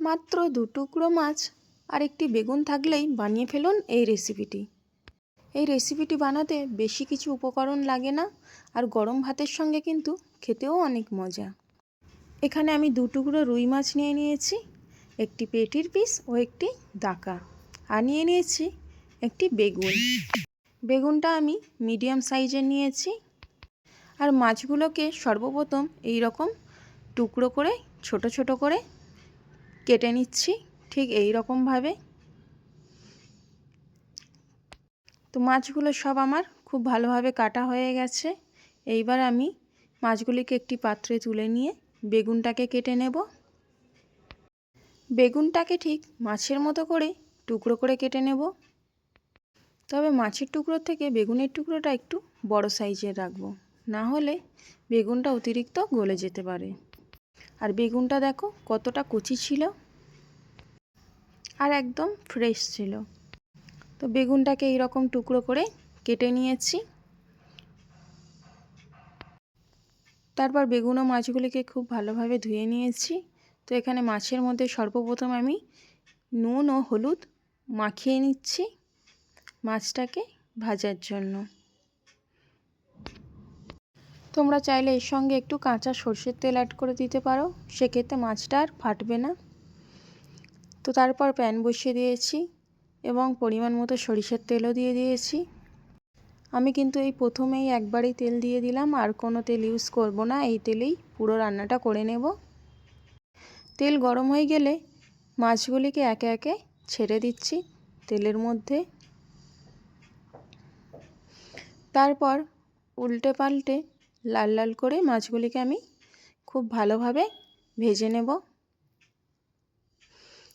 মাত্র দু টুকরো মাছ আর একটি বেগুন থাকলেই বানিয়ে ফেলুন এই রেসিপিটি এই রেসিপিটি বানাতে বেশি কিছু উপকরণ লাগে না আর গরম ভাতের সঙ্গে কিন্তু খেতেও অনেক মজা। এখানে আমি দু টুকরো রুই মাছ নিয়ে নিয়েছি, একটি পেটির পিস ও একটি দাকা। আর নিয়ে নিয়েছি একটি বেগুন। বেগুনটা আমি মিডিয়াম সাইজের নিয়েছি আর মাছগুলোকে সর্বপ্রথম এই রকম টুকরো করে, ছোট ছোট করে কেটে নিচ্ছি, ঠিক এই রকমভাবে তো মাছগুলো সব আমার খুব ভালোভাবে কাটা হয়ে গেছে। এইবার আমি মাছগুলিকে একটি পাত্রে তুলে নিয়ে বেগুনটাকে কেটে নেব। বেগুনটাকে ঠিক মাছের মতো করে টুকরো করে কেটে নেব। তবে মাছের টুকরো থেকে বেগুনের টুকরোটা একটু বড় সাইজের রাখব। না হলে বেগুনটা অতিরিক্ত গলে যেতে পারে। আর বেগুনটা দেখো কতটা কুচি ছিল। আর একদম ফ্রেশ ছিল। তো বেগুনটাকে এইরকম টুকরো করে কেটে নিয়েছি। তারপর বেগুন ও মাছগুলিকে খুব ভালোভাবে ধুয়ে নিয়েছি। তো এখানে মাছের মধ্যে সর্বপ্রথম আমি নুন ও হলুদ মাখিয়ে নিচ্ছি মাছটাকে ভাজার জন্য। তোমরা চাইলে এর সঙ্গে একটু কাঁচা সর্ষের তেল অ্যাড করে দিতে পারো। সেক্ষেত্রে মাছটা আর ফাটবে না। তো তারপর প্যান বসিয়ে দিয়েছি এবং পরিমাণ মতো সরিষার তেলও দিয়ে দিয়েছি। আমি কিন্তু এই প্রথমেই একবারেই তেল দিয়ে দিলাম, আর কোনো তেল ইউজ করব না। এই তেলেই পুরো রান্নাটা করে নেব। তেল গরম হয়ে গেলে মাছগুলিকে একে একে ছেড়ে দিচ্ছি তেলের মধ্যে। তারপর উল্টে পাল্টে লাল লাল করে মাছগুলিকে আমি খুব ভালোভাবে ভেজে নেব।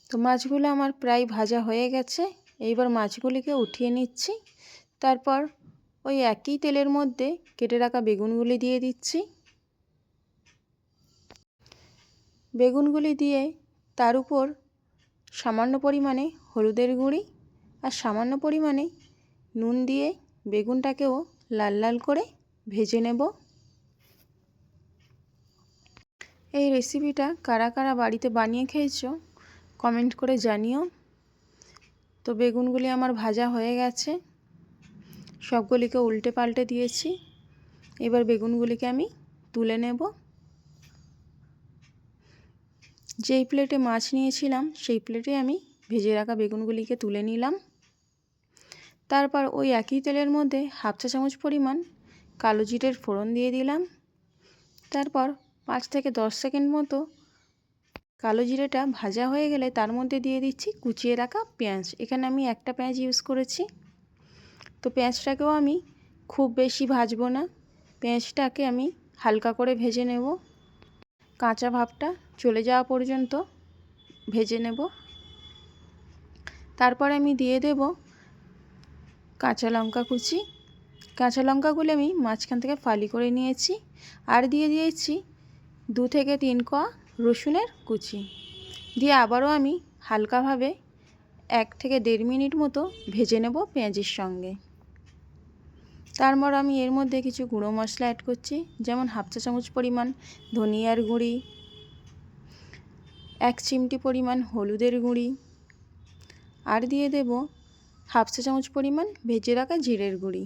তো মাছগুলো আমার প্রায় ভাজা হয়ে গেছে। এইবার মাছগুলিকে উঠিয়ে নিচ্ছি। তারপর ওই একই তেলের মধ্যে কেটে রাখা বেগুনগুলি দিয়ে দিচ্ছি। বেগুনগুলি দিয়ে তার উপর সামান্য পরিমাণে হলুদের গুঁড়ি আর সামান্য পরিমাণে নুন দিয়ে বেগুনটাকেও লাল লাল করে ভেজে নেব। এই রেসিপিটা কারা কারা বাড়িতে বানিয়ে খেয়েছো? কমেন্ট করে জানিও। তো বেগুনগুলি আমার ভাজা হয়ে গেছে। সবগুলিকে উল্টে পাল্টে দিয়েছি। এবার বেগুনগুলিকে আমি তুলে নেব। যেই প্লেটে মাছ নিয়েছিলাম, সেই প্লেটে আমি ভেজে রাখা বেগুনগুলিকে তুলে নিলাম। তারপর ওই একই তেলের মধ্যে হাফ চা চামচ পরিমাণ কালো জিরের ফোড়ন দিয়ে দিলাম। তারপর পাঁচ থেকে দশ সেকেন্ড মতো কালো জিরেটা ভাজা হয়ে গেলে তার মধ্যে দিয়ে দিচ্ছি কুচিয়ে রাখা পেঁয়াজ। এখানে আমি একটা পেঁয়াজ ইউজ করেছি। তো পেঁয়াজটাকেও আমি খুব বেশি ভাজবো না। পেঁয়াজটাকে আমি হালকা করে ভেজে নেব। কাঁচা ভাবটা চলে যাওয়া পর্যন্ত ভেজে নেব। তারপরে আমি দিয়ে দেব কাঁচা লঙ্কা কুচি। কাঁচা লঙ্কাগুলো আমি মাঝখান থেকে ফালি করে নিয়েছি। আর দিয়ে দিয়েছি দু থেকে তিন কোয়া রসুনের কুচি। দিয়ে আবারও আমি হালকাভাবে এক থেকে দেড় মিনিট মতো ভেজে নেব পেঁয়াজের সঙ্গে। তারপর আমি এর মধ্যে কিছু গুঁড়ো মশলা অ্যাড করছি, যেমন হাফ চা চামচ পরিমাণ ধনিয়ার গুঁড়ি, এক চিমটি পরিমাণ হলুদের গুঁড়ি, আর দিয়ে দেব হাফ চা চামচ পরিমাণ ভেজে রাখা জিরের গুঁড়ি।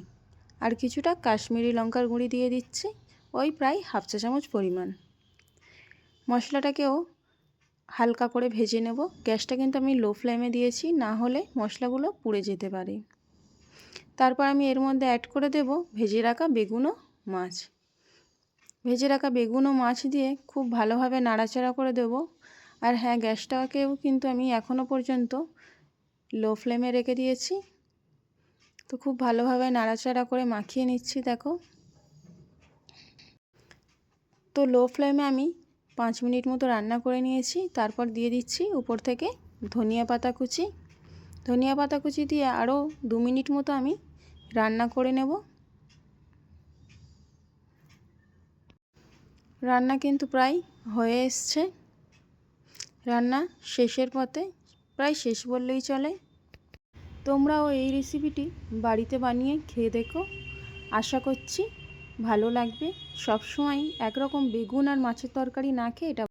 আর কিছুটা কাশ্মীরি লঙ্কার গুঁড়ি দিয়ে দিচ্ছি, ওই প্রায় হাফ চা চামচ পরিমাণ। মশলাটাকেও হালকা করে ভেজে নেব। গ্যাসটা কিন্তু আমি লো ফ্লেমে দিয়েছি, না হলে মশলাগুলো পুড়ে যেতে পারে। তারপর আমি এর মধ্যে অ্যাড করে দেব ভেজে রাখা বেগুন ও মাছ। ভেজে রাখা বেগুন ও মাছ দিয়ে খুব ভালোভাবে নাড়াচাড়া করে দেব। আর হ্যাঁ গ্যাসটাকেও কিন্তু আমি এখনও পর্যন্ত লো ফ্লেমে রেখে দিয়েছি। তো খুব ভালোভাবে নাড়াচাড়া করে মাখিয়ে নিচ্ছি, দেখো। তো লো ফ্লেমে আমি পাঁচ মিনিট মতো রান্না করে নিয়েছি। তারপর দিয়ে দিচ্ছি উপর থেকে ধনিয়া পাতা কুচি। ধনিয়া পাতা কুচি দিয়ে আরও দু মিনিট মতো আমি রান্না করে নেব। রান্না কিন্তু প্রায় হয়ে এসছে। রান্না শেষের পথে প্রায় শেষ বললেই চলে। তোমরাও এই রেসিপিটি বাড়িতে বানিয়ে খেয়ে দেখো। আশা করছি ভালো লাগবে। সবসময় একরকম বেগুন আর মাছের তরকারি না খেয়ে এটা